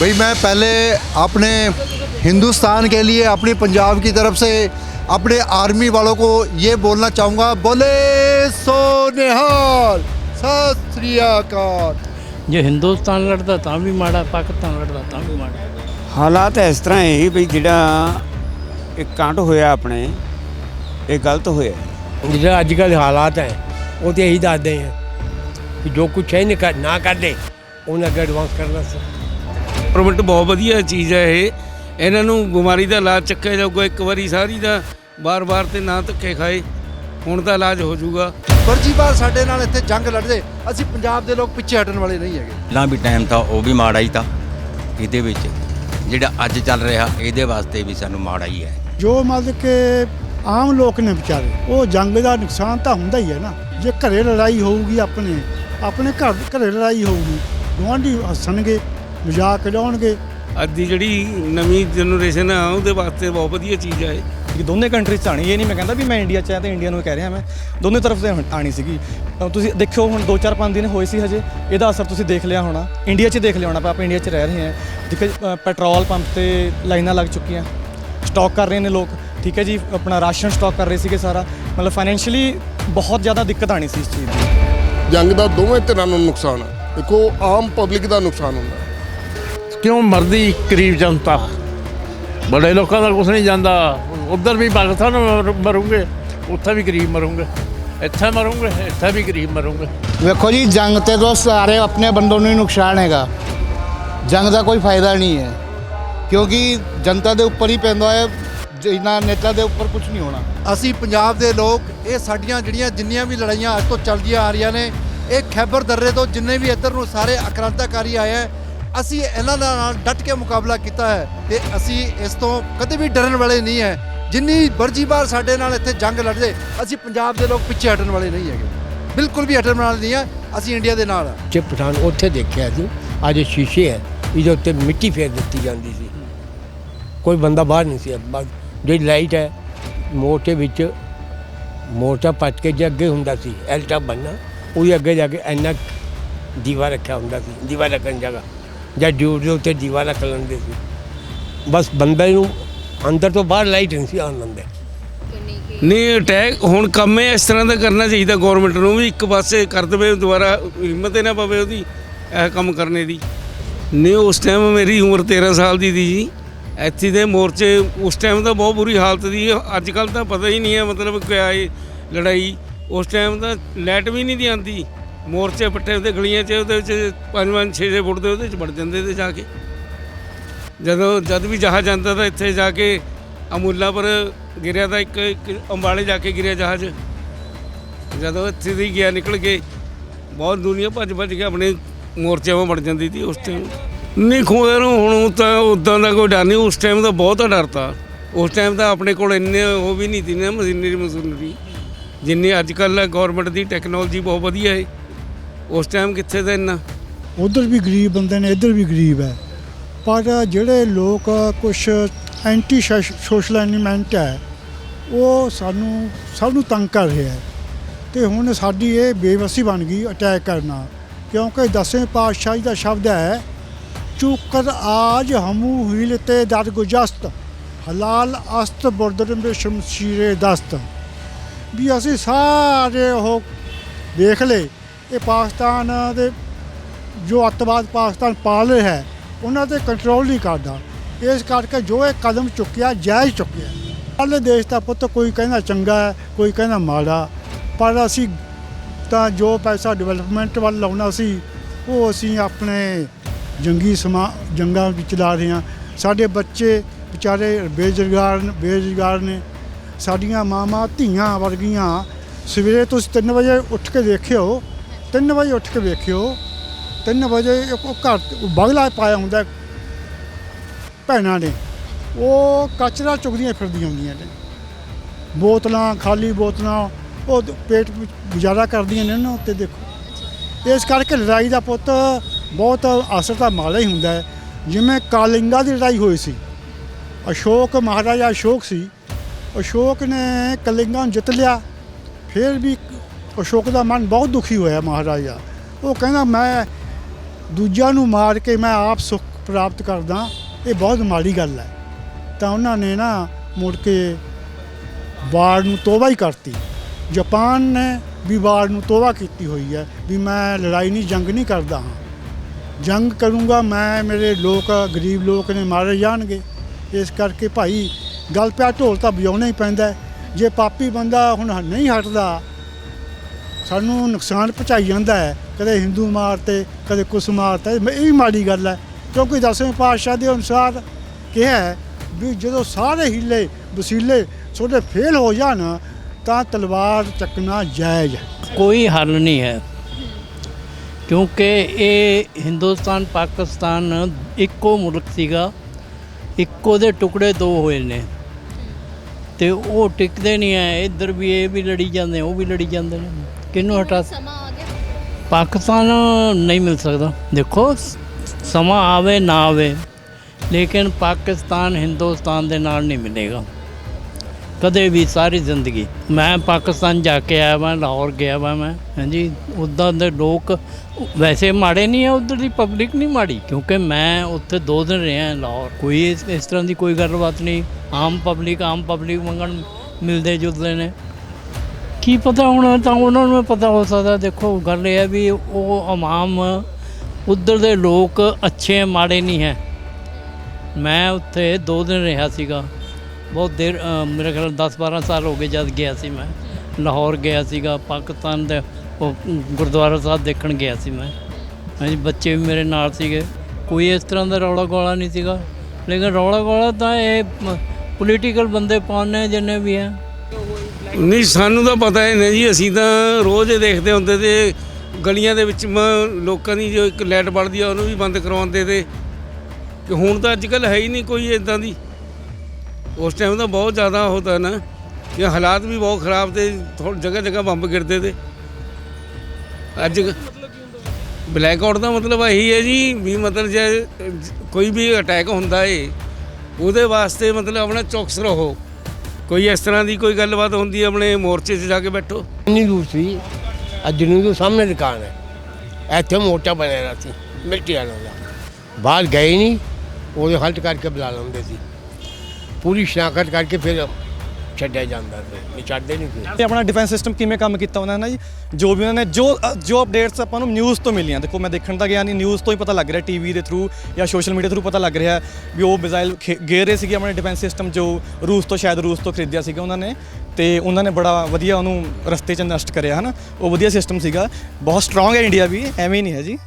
भाई मैं पहले अपने हिंदुस्तान के लिए अपनी पंजाब की तरफ से अपने आर्मी वालों को ये बोलना चाहूँगा बोले सो निहाल सत श्री अकाल ਜੇ ਹਿੰਦੁਸਤਾਨ ਲੜਦਾ ਤਾਂ ਵੀ ਮਾੜਾ ਪਾਕਿਸਤਾਨ ਲੜਦਾ ਤਾਂ ਵੀ ਮਾੜਾ ਹਾਲਾਤ ਇਸ ਤਰ੍ਹਾਂ ਹੈ ਵੀ ਜਿਹੜਾ ਇਹ ਕਾਂਡ ਹੋਇਆ ਆਪਣੇ ਇਹ ਗਲਤ ਹੋਇਆ ਜਿਹੜਾ ਅੱਜ ਕੱਲ੍ਹ ਹਾਲਾਤ ਹੈ ਉਹ ਤੇ ਇਹੀ ਦੱਸਦੇ ਆ ਕਿ ਜੋ ਕੁਛ ਹੈ ਨਹੀਂ ਕਰ ਨਾ ਕਰਦੇ ਉਹਨਾਂ ਅੱਗੇ ਐਡਵਾਂਸ ਕਰਨਾ ਸੀ ਗਵਰਨਮੈਂਟ ਬਹੁਤ ਵਧੀਆ ਚੀਜ਼ ਹੈ ਇਹ। ਇਹਨਾਂ ਨੂੰ ਬਿਮਾਰੀ ਦਾ ਇਲਾਜ ਚੱਕਿਆ ਜਾਊਗਾ ਇੱਕ ਵਾਰੀ ਸਾਰੀ ਦਾ ਬਾਰ-ਬਾਰ ਤੇ ਨਾ ਧੱਕੇ ਖਾਏ ਹੁਣ ਤਾਂ ਇਲਾਜ ਹੋ ਜਾਊਗਾ। ਫਰਜ਼ੀਵਾਰ ਸਾਡੇ ਨਾਲ ਇੱਥੇ ਜੰਗ ਲੜਦੇ ਅਸੀਂ ਪੰਜਾਬ ਦੇ ਲੋਕ ਪਿੱਛੇ ਹਟਣ ਵਾਲੇ ਨਹੀਂ ਹੈਗੇ। ਪਹਿਲਾਂ ਵੀ ਟਾਈਮ ਤਾਂ ਉਹ ਵੀ ਮਾੜਾ ਹੀ ਤਾਂ ਇਹਦੇ ਵਿੱਚ। ਜਿਹੜਾ ਅੱਜ ਚੱਲ ਰਿਹਾ ਇਹਦੇ ਵਾਸਤੇ ਵੀ ਸਾਨੂੰ ਮਾੜਾ ਹੀ ਹੈ। ਜੋ ਮਤਲਬ ਕਿ ਆਮ ਲੋਕ ਨੇ ਵਿਚਾਰੇ ਉਹ ਜੰਗ ਦਾ ਨੁਕਸਾਨ ਤਾਂ ਹੁੰਦਾ ਹੀ ਹੈ ਨਾ। ਜੇ ਘਰੇ ਲੜਾਈ ਹੋਊਗੀ ਆਪਣੇ ਆਪਣੇ ਘਰ ਘਰੇ ਲੜਾਈ ਹੋਊਗੀ ਗੁਆਂਢੀ ਹੱਸਣਗੇ ਮਜ਼ਾਕ ਉਡਾਉਣਗੇ। ਅੱਜ ਦੀ ਜਿਹੜੀ ਨਵੀਂ ਜਨਰੇਸ਼ਨ ਆ ਉਹਦੇ ਵਾਸਤੇ ਬਹੁਤ ਵਧੀਆ ਚੀਜ਼ ਹੈ ਇਹ। ਕਿ ਦੋਨੇ ਕੰਟਰੀਜ਼ 'ਚ ਆਣੀ ਇਹ ਨਹੀਂ ਮੈਂ ਕਹਿੰਦਾ ਵੀ ਮੈਂ ਇੰਡੀਆ 'ਚ ਆ ਤੇ ਇੰਡੀਆ ਨੂੰ ਕਹਿ ਰਿਹਾ ਮੈਂ। ਦੋਨੇ ਤਰਫ ਤੇ ਆਣੀ ਸੀਗੀ। ਤੁਸੀਂ ਦੇਖਿਓ ਹੁਣ 2-4-5 ਦਿਨ ਹੋਏ ਸੀ ਹਜੇ ਇਹਦਾ ਅਸਰ ਤੁਸੀਂ ਦੇਖ ਲਿਆ ਹੋਣਾ। ਇੰਡੀਆ 'ਚ ਦੇਖ ਲਿਆ ਹੋਣਾ ਆਪਾਂ ਇੰਡੀਆ 'ਚ ਰਹਿ ਰਹੇ ਹਾਂ। ਅਹ ਪੈਟਰੋਲ ਪੰਪ ਤੇ ਲਾਈਨਾਂ ਲੱਗ ਚੁੱਕੀਆਂ। ਸਟਾਕ ਕਰ ਰਹੇ ਨੇ ਲੋਕ। ਠੀਕ ਹੈ ਜੀ ਆਪਣਾ ਰਾਸ਼ਨ ਸਟਾਕ ਕਰ ਰਹੇ ਸੀਗੇ ਸਾਰਾ। ਮਤਲਬ ਫਾਈਨੈਂਸ਼ੀਅਲੀ ਬਹੁਤ ਜ਼ਿਆਦਾ ਦਿੱਕਤ ਆਣੀ ਸੀ ਇਸ ਚੀਜ਼ ਦੀ। ਜੰਗ ਦਾ ਦੋਵੇਂ ਧਿਰਾਂ ਨੂੰ ਨੁਕਸਾਨ ਹੈ ਦੇਖੋ ਆਮ ਪਬਲਿਕ ਦਾ ਨੁਕਸਾਨ ਹੁੰਦਾ। ਕਿਉਂ ਮਰਦੀ ਗਰੀਬ ਜਨਤਾ? ਬੜੇ ਲੋਕਾਂ ਦਾ ਕੁਝ ਨਹੀਂ ਜਾਂਦਾ। ਉਧਰ ਵੀ ਪਾਕਿਸਤਾਨ ਮਰ- ਮਰੂੰਗੇ ਉੱਥੇ ਵੀ ਗਰੀਬ ਮਰੂੰਗੇ। ਇੱਥੇ ਮਰੂੰਗੇ ਇੱਥੇ ਵੀ ਗਰੀਬ ਮਰੂੰਗੇ। ਵੇਖੋ ਜੀ ਜੰਗ ਤੇ ਤਾਂ ਸਾਰੇ ਆਪਣੇ ਬੰਦੋਂ ਨੂੰ ਹੀ ਨੁਕਸਾਨ ਹੈਗਾ। ਜੰਗ ਦਾ ਕੋਈ ਫਾਇਦਾ ਨਹੀਂ ਹੈ। ਕਿਉਂਕਿ ਜਨਤਾ ਦੇ ਉੱਪਰ ਹੀ ਪੈਂਦਾ ਹੈ ਜਿੰਨਾ ਨੇਤਾ ਦੇ ਉੱਪਰ ਕੁਝ ਨਹੀਂ ਹੋਣਾ। ਅਸੀਂ ਪੰਜਾਬ ਦੇ ਲੋਕ ਇਹ ਸਾਡੀਆਂ ਜਿਹੜੀਆਂ ਜਿੰਨੀਆਂ ਵੀ ਲੜਾਈਆਂ ਅੱਜ ਤੋਂ ਚੱਲਦੀਆਂ ਆ ਰਹੀਆਂ ਨੇ ਇਹ ਖੈਬਰ ਦर्रे ਤੋਂ ਜਿੰਨੇ ਵੀ ਇੱਧਰ ਨੂੰ ਸਾਰੇ ਆਕ੍ਰਾਂਤਾਕਾਰੀ ਆਏ ਹੈ ਅਸੀਂ ਇਹਨਾਂ ਦਾ ਨਾਲ ਡਟ ਕੇ ਮੁਕਾਬਲਾ ਕੀਤਾ ਹੈ ਤੇ ਅਸੀਂ ਇਸ ਤੋਂ ਕਦੇ ਵੀ ਡਰਨ ਵਾਲੇ ਨਹੀਂ ਹੈ। ਜਿੰਨੀ ਵਰਜੀ ਵਰਜੀਵਾਰ ਸਾਡੇ ਨਾਲ ਇੱਥੇ ਜੰਗ ਲੜਦੇ ਅਸੀਂ ਪੰਜਾਬ ਦੇ ਲੋਕ ਪਿੱਛੇ ਹਟਣ ਵਾਲੇ ਨਹੀਂ ਹੈਗੇ। ਬਿਲਕੁਲ ਵੀ ਹਟਣ ਵਾਲੇ ਨਹੀਂ ਹੈ, ਅਸੀਂ ਇੰਡੀਆ ਦੇ ਨਾਲ ਆ ਜੇ ਪਠਾਨ ਉੱਥੇ ਦੇਖਿਆ ਸੀ ਅੱਜ ਸ਼ੀਸ਼ੇ ਹੈ, ਇਹਦੇ ਉੱਤੇ ਮਿੱਟੀ ਫੇਰ ਦਿੱਤੀ ਜਾਂਦੀ ਸੀ। ਕੋਈ ਬੰਦਾ ਬਾਹਰ ਨਹੀਂ ਸੀ, ਬਸ ਜਿਹੜੀ ਲਾਈਟ ਹੈ, ਮੋਰਚੇ ਵਿੱਚ ਮੋਰਚਾ ਪੱਟ ਕੇ ਜੇ ਅੱਗੇ ਹੁੰਦਾ ਸੀ, ਐਲਟਾ ਬੰਨਾ ਉਹਦੇ ਅੱਗੇ ਜਾ ਕੇ ਇੰਨਾ ਦੀਵਾ ਰੱਖਿਆ ਹੁੰਦਾ ਸੀ, ਦੀਵਾ ਰੱਖਣ ਜਗ੍ਹਾ। ਜਾਂ ਡਿਊਟ ਦੇ ਉੱਤੇ ਦੀਵਾ ਰੱਖ ਲੈਂਦੇ ਸੀ। ਬਸ ਬੰਦੇ ਨੂੰ ਅੰਦਰ ਤੋਂ ਬਾਹਰ ਲਾਈਟ ਨਹੀਂ ਸੀ ਆਉਣ ਦਿੰਦੇ। ਨਹੀਂ ਅਟੈਕ ਹੁਣ ਕੰਮ ਇਸ ਤਰ੍ਹਾਂ ਦਾ ਕਰਨਾ ਚਾਹੀਦਾ ਗਵਰਨਮੈਂਟ ਨੂੰ ਵੀ ਇੱਕ ਪਾਸੇ ਕਰ ਦੇਵੇ ਦੁਬਾਰਾ ਹਿੰਮਤ ਨਾ ਪਵੇ ਉਹਦੀ ਇਹ ਕੰਮ ਕਰਨੇ ਦੀ। ਨਹੀਂ ਉਸ ਟਾਈਮ ਮੇਰੀ ਉਮਰ 13 ਸਾਲ ਦੀ ਸੀ ਜੀ। ਇੱਥੇ ਦੇ ਮੋਰਚੇ ਉਸ ਟਾਈਮ ਤਾਂ ਬਹੁਤ ਬੁਰੀ ਹਾਲਤ ਦੀ ਅੱਜ ਕੱਲ ਤਾਂ ਪਤਾ ਹੀ ਨਹੀਂ ਹੈ ਮਤਲਬ ਕਿਆ ਇਹ ਲੜਾਈ। ਉਸ ਟਾਈਮ ਤਾਂ ਲਾਈਟ ਵੀ ਨਹੀਂ ਦੀ ਆਉਂਦੀ। ਮੋਰਚੇ ਪੱਟੇ ਉਹਦੇ ਗਲੀਆਂ 'ਚ, ਉਹਦੇ ਵਿੱਚ 5-5 6-6 ਫੁੱਟ ਦੇ ਉਹਦੇ 'ਚ ਵੜ ਜਾਂਦੇ ਤੇ ਜਾ ਕੇ। ਜਦੋਂ ਜਦ ਵੀ ਜਹਾਜ਼ ਜਾਂਦਾ ਤਾਂ ਇੱਥੇ ਜਾ ਕੇ ਅਮੂਲਾ ਪਰ ਗਿਰਿਆ ਤਾਂ ਇੱਕ ਇੱਕ ਅੰਬਾਲੇ ਜਾ ਕੇ ਗਿਰਿਆ ਜਹਾਜ਼। ਜਦੋਂ ਇੱਥੇ ਦੀ ਗਿਆ, ਨਿਕਲ ਕੇ ਬਹੁਤ ਦੁਨੀਆ ਭੱਜ ਭੱਜ ਕੇ ਆਪਣੇ ਮੋਰਚਿਆਂ 'ਚ ਵੜ ਜਾਂਦੀ ਸੀ ਉਸ ਟਾਈਮ ਨਹੀਂ ਖੋਦੇ ਨੂੰ ਹੁਣ ਤਾਂ ਉਦਾਂ ਦਾ ਕੋਈ ਡਰ ਨਹੀਂ, ਉਸ ਟਾਈਮ ਤਾਂ ਬਹੁਤ ਡਰ ਤਾ। ਉਸ ਟਾਈਮ ਤਾਂ ਆਪਣੇ ਕੋਲ ਇੰਨੇ ਉਹ ਵੀ ਨਹੀਂ ਸੀ ਨਾ, ਮਸ਼ੀਨਰੀ ਮਸ਼ੀਨਰੀ। ਜਿੰਨੀ ਅੱਜ ਕੱਲ੍ਹ ਗਵਰਨਮੈਂਟ ਦੀ ਟੈਕਨੋਲੋਜੀ ਬਹੁਤ ਵਧੀਆ ਹੈ। ਉਸ ਟਾਈਮ ਕਿੱਥੇ ਦਾ ਇੰਨਾ? ਉਧਰ ਵੀ ਗਰੀਬ ਬੰਦੇ ਨੇ, ਇੱਧਰ ਵੀ ਗਰੀਬ ਹੈ। ਪਰ ਜਿਹੜੇ ਲੋਕ ਕੁਝ ਐਂਟੀ ਸੋਸ਼ਲ ਐਲੀਮੈਂਟ ਹੈ, ਉਹ ਸਾਨੂੰ, ਸਭ ਨੂੰ ਤੰਗ ਕਰ ਰਿਹਾ ਹੈ। ਤੇ ਹੁਣ ਸਾਡੀ ਇਹ ਬੇਵਸੀ ਬਣ ਗਈ ਅਟੈਕ ਕਰਨਾ। ਕਿਉਂਕਿ ਦਸਵੇਂ ਪਾਤਸ਼ਾਹੀ ਦਾ ਸ਼ਬਦ ਹੈ, ਚੁਕਰ ਆਜ ਹਮੂ ਹੀਲ ਤੇ ਦਰ ਗੁਜਸਤ, ਹਲਾਲ ਅਸਤ ਬੁਰਦਰਮ ਦੇ ਸ਼ਮਸ਼ੀਰੇ ਦਸਤ। ਵੀ ਅਸੀਂ ਸਾਰੇ ਉਹ ਦੇਖ ਲਏ। ਇਹ ਪਾਕਿਸਤਾਨ ਦੇ ਜੋ ਅੱਤਵਾਦ ਪਾਕਿਸਤਾਨ ਪਾਲ ਰਿਹਾ ਹੈ, ਉਹਨਾਂ ਤੇ ਕੰਟਰੋਲ ਨਹੀਂ ਕਰਦਾ। ਇਸ ਕਰਕੇ ਜੋ ਇਹ ਕਦਮ ਚੁੱਕਿਆ, ਜਾਇਜ਼ ਚੁੱਕਿਆ alle ਦੇਸ਼ ਦਾ ਪੁੱਤ ਕੋਈ ਕਹਿੰਦਾ ਚੰਗਾ ਹੈ, ਕੋਈ ਕਹਿੰਦਾ ਮਾੜਾ ਪਰ ਅਸੀਂ ਤਾਂ ਜੋ ਪੈਸਾ ਡਿਵੈਲਪਮੈਂਟ ਵੱਲ ਲਾਉਣਾ ਸੀ, ਉਹ ਅਸੀਂ ਆਪਣੇ ਜੰਗੀ ਸਮਾ, ਜੰਗਾਂ ਵਿੱਚ ਲਾ ਰਹੇ ਹਾਂ। ਸਾਡੇ ਬੱਚੇ ਵਿਚਾਰੇ ਬੇਰੁਜ਼ਗਾਰ ਬੇਰੁਜ਼ਗਾਰ ਨੇ। ਸਾਡੀਆਂ ਮਾਵਾਂ ਧੀਆਂ ਵਰਗੀਆਂ ਸਵੇਰੇ ਤੁਸੀਂ 3 ਵਜੇ ਉੱਠ ਕੇ ਦੇਖਿਓ 3 ਵਜੇ ਉੱਠ ਕੇ ਵੇਖਿਓ 3 ਵਜੇ ਇੱਕ ਉਹ ਘਰ ਬਗਲਾ ਪਾਇਆ ਹੁੰਦਾ ਭੈਣਾਂ ਨੇ, ਉਹ ਕਚਰਾ ਚੁਗਦੀਆਂ ਫਿਰਦੀਆਂ ਹੁੰਦੀਆਂ ਨੇ। ਬੋਤਲਾਂ, ਖਾਲੀ ਬੋਤਲਾਂ, ਉਹ ਪੇਟ ਗੁਜ਼ਾਰਾ ਕਰਦੀਆਂ ਨੇ ਨਾ ਉੱਤੇ ਦੇਖੋ। ਇਸ ਕਰਕੇ ਲੜਾਈ ਦਾ ਪੁੱਤ ਬਹੁਤ ਅਸਰ ਤਾਂ ਮਾੜਾ ਹੀ ਹੁੰਦਾ ਹੈ। ਜਿਵੇਂ ਕਾਲਿੰਗਾ ਦੀ ਲੜਾਈ ਹੋਈ ਸੀ, ਅਸ਼ੋਕ ਮਹਾਰਾਜਾ ਅਸ਼ੋਕ ਸੀ, ਅਸ਼ੋਕ ਨੇ ਕਲਿੰਗਾ ਨੂੰ ਜਿੱਤ ਲਿਆ, ਫਿਰ ਵੀ ਅਸ਼ੋਕ ਦਾ ਮਨ ਬਹੁਤ ਦੁਖੀ ਹੋਇਆ ਮਹਾਰਾਜਾ ਉਹ ਕਹਿੰਦਾ, ਮੈਂ ਦੂਜਿਆਂ ਨੂੰ ਮਾਰ ਕੇ ਮੈਂ ਆਪ ਸੁੱਖ ਪ੍ਰਾਪਤ ਕਰਦਾ, ਇਹ ਬਹੁਤ ਮਾੜੀ ਗੱਲ ਹੈ। ਤਾਂ ਉਹਨਾਂ ਨੇ ਨਾ ਮੁੜ ਕੇ ਵਾਰ ਨੂੰ ਤੋਬਾ ਹੀ ਕਰਤੀ। ਜਾਪਾਨ ਨੇ ਵੀ ਵਾਰ ਨੂੰ ਤੋਬਾ ਕੀਤੀ ਹੋਈ ਹੈ ਵੀ ਮੈਂ ਲੜਾਈ ਨਹੀਂ, ਜੰਗ ਨਹੀਂ ਕਰਦਾ ਹਾਂ। ਜੰਗ ਕਰੂੰਗਾ, ਮੈਂ, ਮੇਰੇ ਲੋਕ, ਗਰੀਬ ਲੋਕ ਨੇ ਮਾਰੇ ਜਾਣਗੇ। ਇਸ ਕਰਕੇ ਭਾਈ, ਗੱਲ ਪਿਆ ਢੋਲ ਤਾਂ ਵਜਾਉਣਾ ਹੀ ਪੈਂਦਾ ਜੇ ਪਾਪੀ ਬੰਦਾ ਹੁਣ ਨਹੀਂ ਹਟਦਾ ਸਾਨੂੰ ਨੁਕਸਾਨ ਪਹੁੰਚਾਈ ਜਾਂਦਾ ਹੈ। ਕਦੇ ਹਿੰਦੂ ਮਾਰਤੇ, ਕਦੇ ਕੁਛ ਮਾਰਤਾ, ਇਹ ਵੀ ਮਾੜੀ ਗੱਲ ਹੈ। ਕਿਉਂਕਿ ਦਸਵੇਂ ਪਾਤਸ਼ਾਹ ਦੇ ਅਨੁਸਾਰ ਕਿਹਾ ਹੈ ਵੀ ਜਦੋਂ ਸਾਰੇ ਹੀਲੇ, ਵਸੀਲੇ ਤੁਹਾਡੇ ਫੇਲ ਹੋ ਜਾਣ, ਤਾਂ ਤਲਵਾਰ ਚੱਕਣਾ ਜਾਇਜ਼ ਹੈ। ਕੋਈ ਹੱਲ ਨਹੀਂ ਹੈ। ਕਿਉਂਕਿ ਇਹ ਹਿੰਦੁਸਤਾਨ, ਪਾਕਿਸਤਾਨ ਇੱਕੋ ਮੁਲਕ ਸੀਗਾ। ਇੱਕੋ ਦੇ ਟੁਕੜੇ ਦੋ ਹੋਏ ਨੇ। ਤੇ ਉਹ ਟਿਕਦੇ ਨਹੀਂ ਐ ਇੱਧਰ ਵੀ ਇਹ ਵੀ ਲੜੀ ਜਾਂਦੇ, ਉਹ ਵੀ ਲੜੀ ਜਾਂਦੇ ਨੇ। ਕਿਹਨੂੰ ਹਟਾ ਸਮਾਂ ਆ ਗਿਆ। ਪਾਕਿਸਤਾਨ ਨਹੀਂ ਮਿਲ ਸਕਦਾ। ਦੇਖੋ ਸਮਾਂ ਆਵੇ ਨਾ ਆਵੇ ਲੇਕਿਨ ਪਾਕਿਸਤਾਨ ਹਿੰਦੁਸਤਾਨ ਦੇ ਨਾਲ ਨਹੀਂ ਮਿਲੇਗਾ। ਕਦੇ ਵੀ ਸਾਰੀ ਜ਼ਿੰਦਗੀ। ਮੈਂ ਪਾਕਿਸਤਾਨ ਜਾ ਕੇ ਆਇਆ ਮੈਂ ਲਾਹੌਰ ਗਿਆ ਵਾ ਮੈਂ। ਹਾਂਜੀ ਉੱਦਾਂ ਦੇ ਲੋਕ ਵੈਸੇ ਮਾੜੇ ਨਹੀਂ ਆ ਉੱਧਰ ਦੀ ਪਬਲਿਕ ਨਹੀਂ ਮਾੜੀ ਕਿਉਂਕਿ ਮੈਂ ਉੱਥੇ ਦੋ ਦਿਨ ਰਿਹਾ ਲਾਹੌਰ। ਕੋਈ ਇਸ ਇਸ ਤਰ੍ਹਾਂ ਦੀ ਕੋਈ ਗੱਲਬਾਤ ਨਹੀਂ। ਆਮ ਪਬਲਿਕ ਆਮ ਪਬਲਿਕ ਮੰਗਣ ਮਿਲਦੇ ਜੁਲਦੇ ਨੇ। ਕੀ ਪਤਾ ਹੁਣ ਤਾਂ ਉਹਨਾਂ ਨੂੰ ਪਤਾ ਹੋ ਸਕਦਾ, ਦੇਖੋ ਗੱਲ ਇਹ ਹੈ ਵੀ ਉਹ ਆਵਾਮ, ਉੱਧਰ ਦੇ ਲੋਕ ਅੱਛੇ ਮਾੜੇ ਨਹੀਂ ਹੈ। ਮੈਂ ਉੱਥੇ ਦੋ ਦਿਨ ਰਿਹਾ ਸੀਗਾ। ਬਹੁਤ ਦੇਰ ਮੇਰੇ ਖਿਆਲ 10 12 ਸਾਲ ਹੋ ਗਏ ਜਦ ਗਿਆ ਸੀ ਮੈਂ। ਲਾਹੌਰ ਗਿਆ ਸੀਗਾ, ਪਾਕਿਸਤਾਨ ਦੇ ਉਹ ਗੁਰਦੁਆਰਾ ਸਾਹਿਬ ਦੇਖਣ ਗਿਆ ਸੀ ਮੈਂ। ਹਾਂਜੀ, ਬੱਚੇ ਵੀ ਮੇਰੇ ਨਾਲ ਸੀਗੇ। ਕੋਈ ਇਸ ਤਰ੍ਹਾਂ ਦਾ ਰੌਲਾ ਗੋਲਾ ਨਹੀਂ ਸੀਗਾ। ਲੇਕਿਨ ਰੌਲਾ ਗੋਲਾ ਤਾਂ ਇਹ ਪੋਲੀਟੀਕਲ ਬੰਦੇ ਪਾਉਣੇ ਜਿੰਨੇ ਵੀ ਹੈ ਨਹੀਂ, ਸਾਨੂੰ ਤਾਂ ਪਤਾ ਹੀ ਨਹੀਂ ਜੀ, ਅਸੀਂ ਤਾਂ ਰੋਜ਼ ਦੇਖਦੇ ਹੁੰਦੇ ਤੇ ਗਲੀਆਂ ਦੇ ਵਿੱਚ ਮ- ਲੋਕਾਂ ਦੀ ਜੋ ਇੱਕ ਲਾਈਟ ਬਲਦੀ ਆ, ਉਹਨੂੰ ਵੀ ਬੰਦ ਕਰਵਾਉਂਦੇ ਤੇ। ਕਿ ਹੁਣ ਤਾਂ ਅੱਜ ਕੱਲ ਹੈ ਹੀ ਨਹੀਂ ਕੋਈ ਇਦਾਂ ਦੀ। ਉਸ ਟਾਈਮ ਤਾਂ ਬਹੁਤ ਜ਼ਿਆਦਾ ਹੁੰਦਾ ਨਾ, ਕਿ ਹਾਲਾਤ ਵੀ ਬਹੁਤ ਖਰਾਬ ਤੇ ਥੋੜ੍ਹ ਜਗ੍ਹਾ ਜਗ੍ਹਾ ਬੰਬ ਗਿਰਦੇ ਤੇ। ਅੱਜ ਬਲੈਕ ਆਊਟ ਦਾ ਮਤਲਬ ਇਹੀ ਹੈ ਜੀ, ਵੀ ਮਤਲਬ ਜੇ, ਕੋਈ ਵੀ ਅਟੈਕ ਹੁੰਦਾ ਏ, ਉਹਦੇ ਵਾਸਤੇ ਮਤਲਬ ਆਪਣਾ ਚੌਕਸ ਰਹੋ। ਕੋਈ ਇਸ ਤਰ੍ਹਾਂ ਦੀ ਕੋਈ ਗੱਲਬਾਤ ਹੁੰਦੀ ਆਪਣੇ ਮੋਰਚੇ 'ਚ ਜਾ ਕੇ ਬੈਠੋ? ਇੰਨੀ ਦੂਰ ਸੀ, ਅੱਜ ਨੂੰ ਤੋਂ ਸਾਹਮਣੇ ਦੁਕਾਨ ਹੈ, ਇੱਥੇ ਮੋਰਚਾ ਬਣਿਆ ਰਿਹਾ ਸੀ ਮਿੱਟੀ ਵਾਲਾ ਦਾ। ਬਾਹਰ ਗਏ ਨਹੀਂ ਉਹਦੇ ਹਲਟ ਕਰਕੇ ਬੁਲਾ ਲੈਂਦੇ ਸੀ। ਪੂਰੀ ਸ਼ਨਾਖਤ ਕਰਕੇ ਫਿਰ ਛੱਡਿਆ ਜਾਂਦਾ ਸੀ ਨਹੀਂ ਛੱਡਦੇ ਨਹੀਂ ਸੀ। ਤੇ ਆਪਣਾ ਡਿਫੈਂਸ ਸਿਸਟਮ ਕਿਵੇਂ ਕੰਮ ਕੀਤਾ ਉਹਨਾਂ ਨੇ ਨਾ ਜੀ? ਜੋ ਵੀ ਉਹਨਾਂ ਨੇ ਜੋ ਅ, ਜੋ ਅਪਡੇਟਸ ਆਪਾਂ ਨੂੰ ਨਿਊਜ਼ ਤੋਂ ਮਿਲੀਆਂ ਦੇਖੋ ਮੈਂ ਦੇਖਣ ਤਾਂ ਗਿਆ ਨਹੀਂ ਨਿਊਜ਼ ਤੋਂ ਹੀ ਪਤਾ ਲੱਗ ਰਿਹਾ ਟੀਵੀ ਦੇ ਥਰੂ ਜਾਂ ਸੋਸ਼ਲ ਮੀਡੀਆ ਥਰੂ ਪਤਾ ਲੱਗ ਰਿਹਾ ਵੀ ਉਹ ਮਿਜ਼ਾਈਲ ਗੇਰ ਰਹੇ ਸੀਗੇ ਆਪਣੇ ਡਿਫੈਂਸ ਸਿਸਟਮ ਜੋ ਰੂਸ ਤੋਂ ਸ਼ਾਇਦ ਰੂਸ ਤੋਂ ਖਰੀਦਿਆ ਸੀਗਾ ਉਹਨਾਂ ਨੇ ਤੇ ਉਹਨਾਂ ਨੇ ਬੜਾ ਵਧੀਆ ਉਹਨੂੰ ਰਸਤੇ 'ਚ ਨਸ਼ਟ ਕਰਿਆ ਹਨਾ? ਉਹ ਵਧੀਆ ਸਿਸਟਮ ਸੀਗਾ ਬਹੁਤ ਸਟਰੋਂਗ ਹੈ ਇੰਡੀਆ ਵੀ ਐਵੇਂ ਹੀ ਨਹੀਂ ਹੈ ਜੀ।